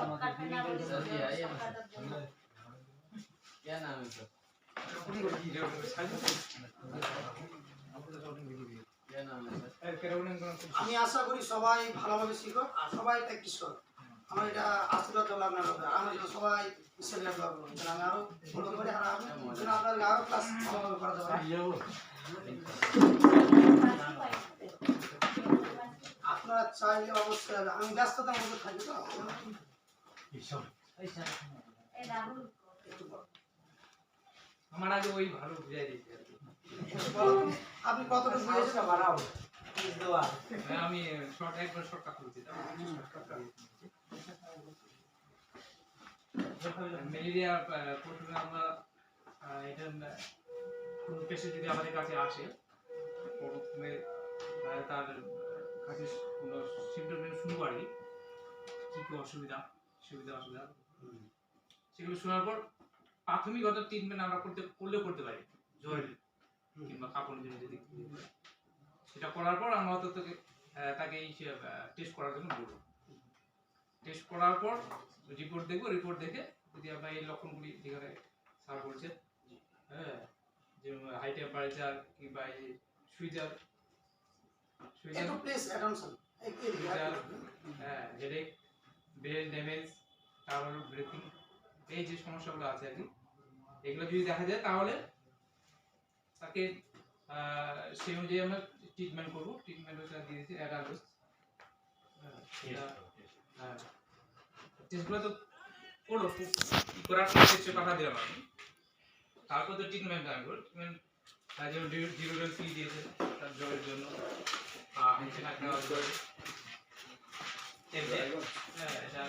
क्या नाम है सर क्या नाम है सर আমি আশা করি সবাই ভালোভাবে শিখো আর সবাই প্র্যাকটিস করো আমার এটা আশীর্বাদ করলাম আপনার ব্যাপারে আমার জন্য সবাই ঈশ্বরের দোয়া করবো যেন আমি আরো ভালো করে আর আমি যেন আপনাদের আরো ক্লাস ভালোভাবে করাতে পারি আপনারা চাইলে অবশ্যই হবে আমি ব্যস্ততার মধ্যে থাকি তো আমার আগে ওই ভালো বুঝাই আপনি কতটুকু বুঝেছেন হ্যাঁ, আমি শর্ট একবার শর্টকাট বলছি ম্যালেরিয়া প্রথমে আমরা এটা পেশেন্ট যদি আমাদের কাছে আসে প্রথমে তার কাছে কোনো সিমটম শুনব আর কি কী কী অসুবিধা সুবিধা অসুবিধা? সেগুলো শোনার পর প্রাথমিকগত ট্রিটমেন্ট আমরা করতে করলেও করতে পারি। জ্বরের কিংবা কাপড়ের জন্য যদি সেটা করার পর আমরা হয়তো তাকে তাকে এই টেস্ট করার জন্য বলব। টেস্ট করার পর রিপোর্ট দেখব রিপোর্ট দেখে যদি আপনার এই লক্ষণগুলি যেখানে সার করছে হ্যাঁ যেমন হাই টেম্পারেচার কিংবা এই সুইজার সুইজার একটু অ্যাটেনশন সুইজার হ্যাঁ হেডেক ব্রেন ড্যামেজ তারপর ব্রিথিং এই যে সমস্যাগুলো আছে আর কি এগুলো যদি দেখা যায় তাহলে তাকে সেই অনুযায়ী আমরা ট্রিটমেন্ট করব। ট্রিটমেন্ট হচ্ছে দিয়ে দিচ্ছি অ্যাডাল্ট হ্যাঁ টেস্টগুলো তো করো করার পর টেস্টে পাঠা দিলাম আমি। তারপর তো ট্রিটমেন্ট আমি করব ট্রিটমেন্ট যেমন জিরো ডোজ ফি দিয়েছে তার জ্বরের জন্য। হ্যাঁ।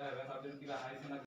जिन क्या है ना